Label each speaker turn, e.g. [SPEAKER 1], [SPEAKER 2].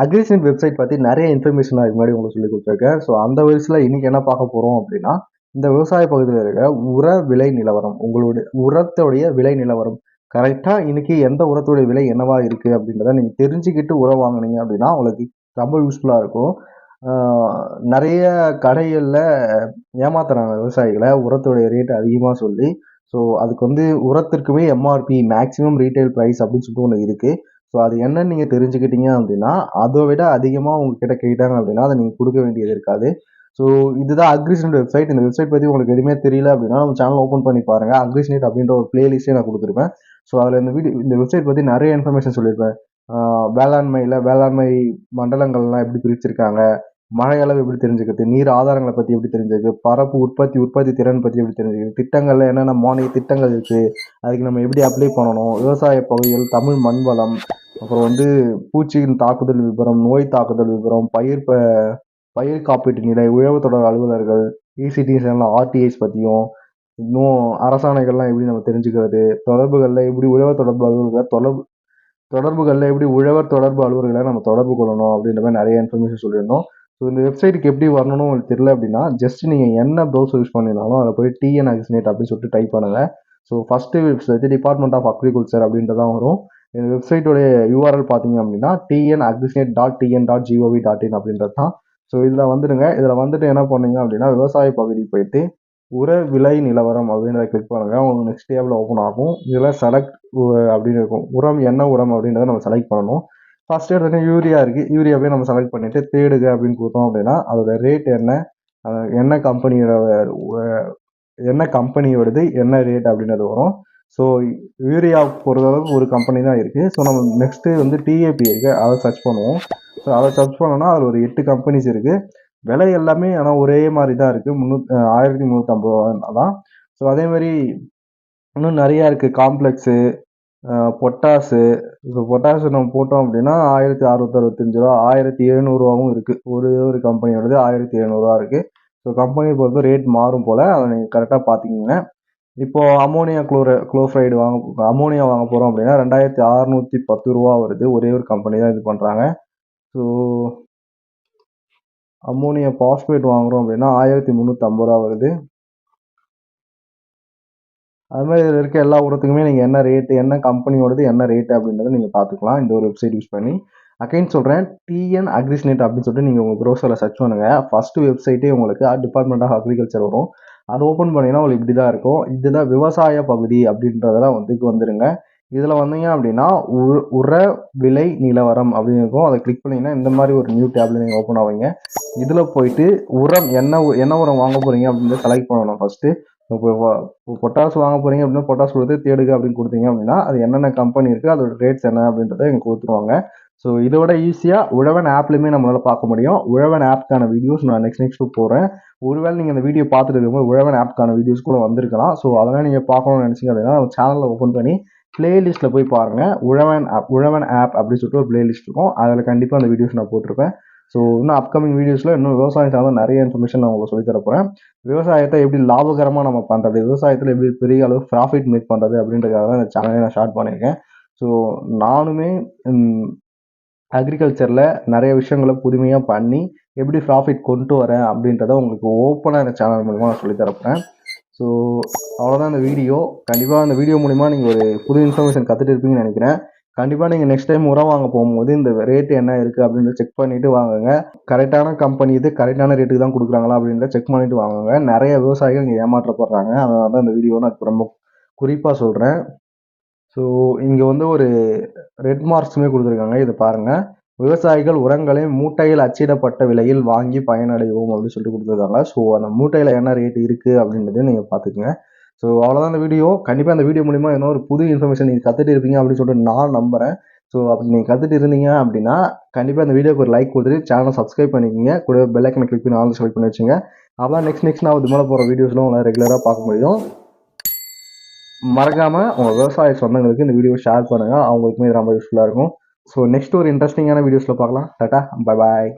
[SPEAKER 1] அக்ரிசன் website பற்றி நிறைய information அதுக்கு முன்னாடி உங்களுக்கு சொல்லி கொடுத்துருக்கேன். ஸோ அந்த வயசில் இன்னைக்கு என்ன பார்க்க போகிறோம் அப்படின்னா இந்த விவசாய பகுதியில் இருக்க உர விலை நிலவரம் உங்களுடைய உரத்துடைய விலை நிலவரம். கரெக்டாக இன்றைக்கி எந்த உரத்துடைய விலை என்னவா இருக்குது அப்படின்றத நீங்கள் தெரிஞ்சுக்கிட்டு உரம் வாங்குனீங்க அப்படின்னா உங்களுக்கு ரொம்ப யூஸ்ஃபுல்லாக இருக்கும். நிறைய கடைகளில் ஏமாத்துறாங்க விவசாயிகளை உரத்துடைய ரேட் அதிகமாக சொல்லி. ஸோ அதுக்கு வந்து உரத்திற்குமே எம்ஆர்பி மேக்ஸிமம் ரீட்டைல் ப்ரைஸ் அப்படின்னு சொல்லிட்டு ஒன்று இருக்குது ஸோ அது என்னன்னு நீங்கள் தெரிஞ்சுக்கிட்டீங்க அப்படின்னா அதை விட அதிகமாக உங்ககிட்ட கேட்டாங்க அப்படின்னா அதை நீங்கள் கொடுக்க வேண்டியது இருக்காது. ஸோ இதுதான் அக்ரிசனட் வெப்சைட் இந்த வெப்சைட் பற்றி உங்களுக்கு எதுவுமே தெரியல அப்படின்னா நம்ம சேனல் ஓப்பன் பண்ணி பாருங்கள் அக்ரிசனேட் அப்படின்ற ஒரு பிளேலிஸ்ட்டே நான் கொடுத்துருப்பேன். ஸோ அதில் இந்த வீடியோ இந்த வெப்சைட் பற்றி நிறைய இன்ஃபர்மேஷன் சொல்லியிருப்பேன். வேளாண்மையில் வேளாண்மை மண்டலங்கள்லாம் எப்படி பிரிச்சிருக்காங்க மழை அளவு எப்படி தெரிஞ்சுக்கிறது நீர் ஆதாரங்களை பற்றி எப்படி தெரிஞ்சுக்கிறது பரப்பு உற்பத்தி உற்பத்தி திறன் பற்றி எப்படி தெரிஞ்சுக்கிறது திட்டங்கள்ல என்னென்ன மானிய திட்டங்கள் இருக்குது அதுக்கு நம்ம எப்படி அப்ளை பண்ணணும் விவசாய பகுதிகள் தமிழ் மண் வளம் அப்புறம் வந்து பூச்சியின் தாக்குதல் விபரம் நோய் தாக்குதல் விபரம் பயிர் ப பயிர் காப்பீட்டு நிலை உழவு தொடர் அலுவலர்கள் இசிடிஎஸ் ஆர்டிஐஸ் பற்றியும் இன்னும் அரசாணைகள்லாம் எப்படி நம்ம தெரிஞ்சுக்கிறது தொடர்புகளில் எப்படி உழவர் தொடர்பு அலுவலர்களை தொடர்பு தொடர்புகளில் எப்படி உழவர் தொடர்பு அலுவலர்களை நம்ம தொடர்பு கொள்ளணும் அப்படின்ற மாதிரி நிறைய இன்ஃபர்மேஷன் சொல்லியிருந்தோம். ஸோ இந்த வெப்சைட்டுக்கு எப்படி வரணும்னு உங்களுக்கு தெரியல அப்படின்னா ஜஸ்ட் நீங்கள் என்ன ப்ரௌசர் யூஸ் பண்ணியிருந்தாலும் அதில் போய் டிஎன் அக்ஸ்னேட் அப்படின்னு சொல்லிட்டு டைப் பண்ணுங்கள் so first website department of agriculture அப்படின்றதான் வரும். இந்த வெப்சைட்டோடைய யூஆர்எல் பார்த்தீங்க அப்படின்னா TN agrisnet dot TN dot GOV dot in அப்படின்றது தான். ஸோ இதில் வந்துடுங்க. இதில் வந்துட்டு என்ன பண்ணீங்க அப்படின்னா விவசாய பகுதி போயிட்டு உர விலை நிலவரம் அப்படின்றத கிளிக் பண்ணுங்கள் உங்களுக்கு நெக்ஸ்ட் டேபிள் ஓப்பன் ஆகும். இதில் செலக்ட் அப்படின்னு இருக்கும். உரம் என்ன உரம் அப்படின்றத நம்ம செலக்ட் பண்ணணும். ஃபர்ஸ்ட் எடுத்தோடனே யூரியா இருக்குது யூரியாவே நம்ம செலக்ட் பண்ணிவிட்டு தேடுக அப்படின்னு கொடுத்தோம் அப்படின்னா அதோட ரேட் என்ன? என்ன கம்பெனியோட என்ன கம்பெனியோடது என்ன ரேட் அப்படின்றது வரும். ஸோ யூரியா பொறுத்தளவுக்கு ஒரு கம்பெனி தான் இருக்குது ஸோ நம்ம நெக்ஸ்ட்டு வந்து டிஏபி இருக்குது அதை சர்ச் பண்ணுவோம். ஸோ அதை சர்ச் பண்ணோன்னா அதில் ஒரு எட்டு கம்பெனிஸ் இருக்குது விலை எல்லாமே ஆனால் ஒரே மாதிரி தான் இருக்குது முந்நூற்றி ஆயிரத்தி முந்நூற்றம்பது ரூபா தான் ஸோ அதே மாதிரி இன்னும் நிறையா இருக்குது காம்ப்ளெக்ஸு பொட்டாஸு இப்போ பொட்டாசு நம்ம போட்டோம் அப்படின்னா ஆயிரத்தி அறுநூத்தறுபத்தஞ்சு ரூபா ஆயிரத்தி எழுநூறுவாவும் இருக்குது ஒரு ஒரு கம்பெனியோடது ஆயிரத்தி எழுநூறுவா இருக்குது ஸோ கம்பெனி பொறுத்த ரேட் மாறும் போல். அதை நீங்கள் கரெக்டாக பார்த்துக்கிங்க இப்போ அமோனியா குளோரை குளோஃபைடு வாங்க அமோனியா வாங்க போகிறோம் அப்படின்னா ரெண்டாயிரத்தி அறநூற்றி பத்து ரூபா வருது. ஒரே ஒரு கம்பெனி தான் இது பண்ணுறாங்க ஸோ அமோனியா பாஸ்பேட் வாங்குகிறோம் அப்படின்னா ஆயிரத்தி முந்நூற்றம்பது ரூபா வருது. அது மாதிரி இதில் இருக்க எல்லா உரத்துக்குமே நீங்கள் என்ன ரேட்டு என்ன கம்பெனியோடது என்ன ரேட்டு அப்படின்றத நீங்கள் பார்த்துக்கலாம். இந்த ஒரு வெப்சைட் யூஸ் பண்ணி. அகைன் சொல்கிறேன் டிஎன் அக்ரிஸ்னேட் அப்படின்னு சொல்லிட்டு நீங்கள் உங்கள் ப்ரௌசரில் சர்ச் பண்ணுங்கள் ஃபஸ்ட்டு வெப்சைட்டே உங்களுக்கு டிபார்ட்மெண்ட் ஆஃப் அக்ரிகல்ச்சர் வரும். அதை ஓப்பன் பண்ணிங்கன்னா உங்களுக்கு இப்படி தான் இருக்கும். இதுதான் விவசாய பகுதி அப்படின்றதெல்லாம் வந்து வந்துடுங்க இதில் வந்தீங்க அப்படின்னா உர உர விலை நிலவரம் அப்படின்னு இருக்கும். அதை கிளிக் பண்ணிங்கன்னா இந்த மாதிரி ஒரு நியூ டேப்ல நீங்கள் ஓப்பன் ஆவீங்க. இதில் போயிட்டு உரம் என்ன உ- என்ன உரம் வாங்க போகிறீங்க அப்படின்னு செலக்ட் பண்ணணும் ஃபஸ்ட்டு இப்போ பொட்டாஸ் வாங்க போகிறீங்க அப்படின்னா பொட்டாஸ் கொடுத்து தேடுக அப்படின்னு கொடுத்தீங்க அப்படின்னா அது என்னென்ன கம்பெனி இருக்குது அதோட ரேட்ஸ் என்ன அப்படின்றத எங்களுக்கு கொடுத்துருவாங்க. ஸோ இதோட ஈஸியாக உழவன் ஆப்லையுமே நம்மளால் பார்க்க முடியும். உழவன் ஆப்க்கான வீடியோஸ் நான் நெக்ஸ்ட் நெக்ஸ்ட் போகிறேன் ஒருவேளை நீங்கள் இந்த வீடியோ பார்த்துட்டு இருக்கும்போது உழவன் ஆப்க்கான வீடியோஸ் கூட வந்திருக்கலாம். ஸோ அதெல்லாம் நீங்கள் பார்க்கணும்னு நினச்சிங்க அப்படின்னா நம்ம சேனலில் ஓப்பன் பண்ணி பிளேலிஸ்ட்டில் போய் பாருங்கள் உழவன் ஆப் உழவன் ஆப் அப்படின்னு சொல்லிட்டு ஒரு பிளேலிஸ்ட் இருக்கும். அதில் கண்டிப்பாக அந்த வீடியோஸ் நான் போட்டிருப்பேன். ஸோ இன்னும் அப்கமிங் வீடியோஸில் இன்னும் விவசாயம் சார்ந்த நிறைய இன்ஃபர்மேஷன் நான் உங்களுக்கு சொல்லித் தரப் போகிறேன் விவசாயத்தை எப்படி லாபகரமாக நம்ம பண்ணுறது விவசாயத்தில் எப்படி பெரிய அளவு ப்ராஃபிட் மேக் பண்ணுறது அப்படின்றதுக்காக தான் இந்த சேனலை நான் ஸ்டார்ட் பண்ணியிருக்கேன். ஸோ நானுமே அக்ரிகல்ச்சரில் நிறைய விஷயங்களை புதுமையாக பண்ணி எப்படி ப்ராஃபிட் கொண்டு வரேன் அப்படின்றத உங்களுக்கு ஓப்பனாக இந்த சேனல் மூலிமா நான் சொல்லித்தரப்பேன் ஸோ அவ்வளோதான் இந்த வீடியோ கண்டிப்பாக இந்த வீடியோ மூலிமா நீங்கள் ஒரு புது இன்ஃபர்மேஷன் கற்றுட்டு இருப்பீங்கன்னு நினைக்கிறேன். கண்டிப்பாக நீங்கள் நெக்ஸ்ட் டைம் உரம் வாங்க போகும்போது இந்த ரேட் என்ன இருக்குது அப்படின்றத செக் பண்ணிவிட்டு வாங்குங்க. கரெக்டான கம்பெனி இது கரெக்டான ரேட்டுக்கு தான் கொடுக்குறாங்களா அப்படின்றத செக் பண்ணிவிட்டு வாங்குங்க. நிறைய விவசாயிகள் இங்கே ஏமாற்றப்படுறாங்க. அதனால தான் இந்த வீடியோ நான் ரொம்ப குறிப்பாக சொல்கிறேன் ஸோ இங்கே வந்து ஒரு ரெட் மார்க்ஸுமே கொடுத்துருக்காங்க. இதை பாருங்கள் விவசாயிகள் உரங்களை மூட்டையில் அச்சிடப்பட்ட விலையில் வாங்கி பயனடைவோம் அப்படின்னு சொல்லிட்டு கொடுத்துருக்காங்க. ஸோ அந்த மூட்டையில் என்ன ரேட் இருக்குது அப்படின்றதையும் நீங்கள் பார்த்துக்குங்க. ஸோ அவ்வளோதான் அந்த வீடியோ கண்டிப்பாக அந்த வீடியோ மூலிமா என்ன ஒரு புது இன்ஃபர்மேஷன் நீங்கள் கற்றுட்டு இருப்பீங்க அப்படின்னு சொல்லிட்டு நான் நம்புகிறேன் ஸோ அப்படி நீங்கள் கற்றுட்டு இருந்தீங்க அப்படின்னா கண்டிப்பாக அந்த வீடியோக்கு ஒரு லைக் கொடுத்துட்டு சேனலை சப்ஸ்கிரைப் பண்ணிக்கிங்க. கூட பெல் ஐக்கனை கிளிக் பண்ணி ஆல் செலக்ட் பண்ணி வச்சுங்க அப்போ நெக்ஸ்ட் நெக்ஸ்ட் நான் இது மேலே போகிற வீடியோஸ்லாம் உங்களால் ரெகுலராக பார்க்க முடியும். மறக்காமல் உங்கள் விவசாய சொந்தங்களுக்கு இந்த வீடியோ ஷேர் பண்ணுங்கள் அவங்களுக்குமே இது ரொம்ப யூஸ்ஃபுல்லாக இருக்கும். ஸோ நெக்ஸ்ட் ஒரு இன்ட்ரெஸ்டிங்கான வீடியோஸில் பார்க்கலாம். Tata bye bye